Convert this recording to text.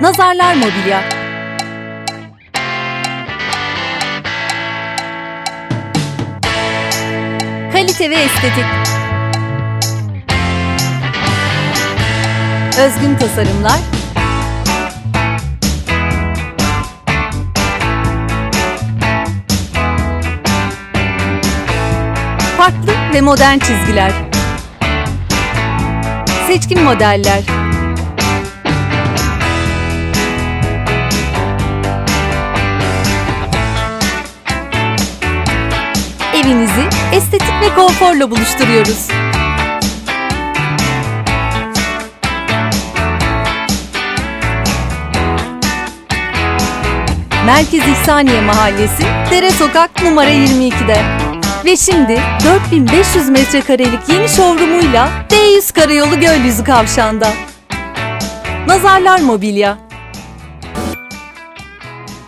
Nazarlar Mobilya. Kalite ve estetik. Özgün tasarımlar. Farklı ve modern çizgiler. Seçkin modeller Evinizi estetik ve konforla buluşturuyoruz. Merkez İhsaniye Mahallesi, Dere Sokak numara 22'de. Ve şimdi 4500 metrekarelik yeni showroomuyla D100 Karayolu Gölyüzü Kavşağı'nda. Nazarlar Mobilya